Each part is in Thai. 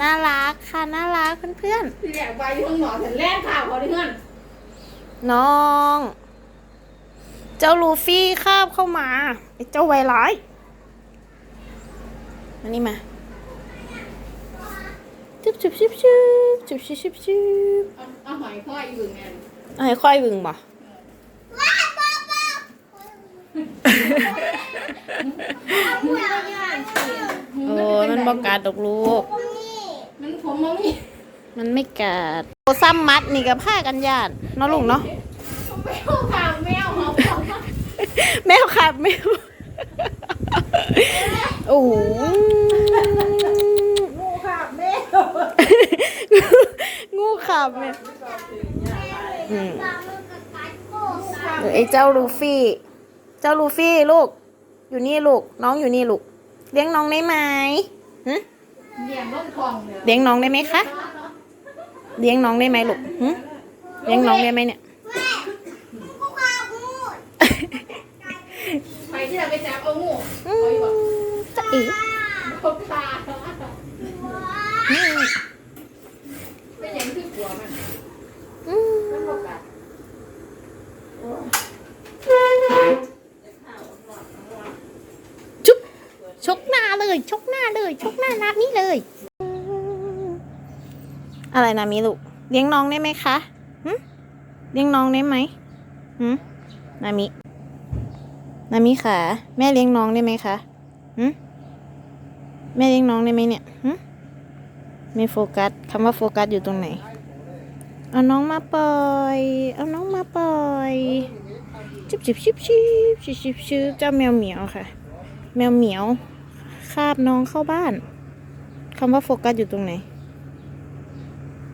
น่ารักค่ะน่ารักเพื่อนที่แรกไปที่ห้องหมอฉันแล่นข่าวเขาที่เพื่อนๆน้อง เจ้าลูฟี่คาบเข้ามาไอ้เจ้าไวร้ายมานี่มาจุบจุบจุบจุบจุบจุบจุบจุบเอาเอาหอยพ่อยอยู่ไงเอาให้ค่อยบึงบ่โอ้ยมันบอกกัดดอกลูกมั นผมมองนี่มันไม่กัดโอ้ซ้ำมัดนี่กับผ้ากันญาติเนาะลูกเนาะแมวข่าวแมวหอมหอมแมวขับแมวโอ้โหงูค่ะแมวงูขับแมวอืมเดี๋ยวไอ้เจ้าลูฟี่ เจ้าลูฟี่ลูก อยู่นี่ลูก น้องอยู่นี่ลูก เลี้ยงน้องได้ไหมหึ เลี้ยงร่มทองเลยเลี้ยงน้องได้ไหมคะ เลี้ยงน้องได้ไหมลูกหึเลี้ยงน้องได้ไหมเนี่ย ไปที่เราไปจับเอางูอืมจะอีพบตาเป็นอย่างที่หัวมัน อืม มันพบกัน จุ๊บชกหน้าเลย ชกหน้าเลย ชกหน้านานี้เลย อะไรนะมีลูกเลี้ยงน้องได้ไหมคะเลี้ยงน้องได้ไหมหนามิ นามิค่ะแม่เลี้ยงน้องได้ไหมคะหึแม่เลี้ยงน้องได้ไหมเนี่ยหึไม่โฟกัสคำว่าโฟกัสอยู่ตรงไหน เอาน้องมาปล่อย เอาน้องมาปล่อยชิบชิบชิบชิบชิบชิบชิบเจ้าแมวเหมียวค่ะ แมวเหมียว คาบน้องเข้าบ้านคำว่าโฟกัสอยู่ตรงไหน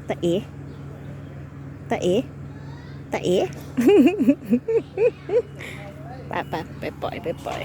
ตะเอ๋ตะเอ๋ตะเอ๋ไปไปไปปล่อยไปปล่อย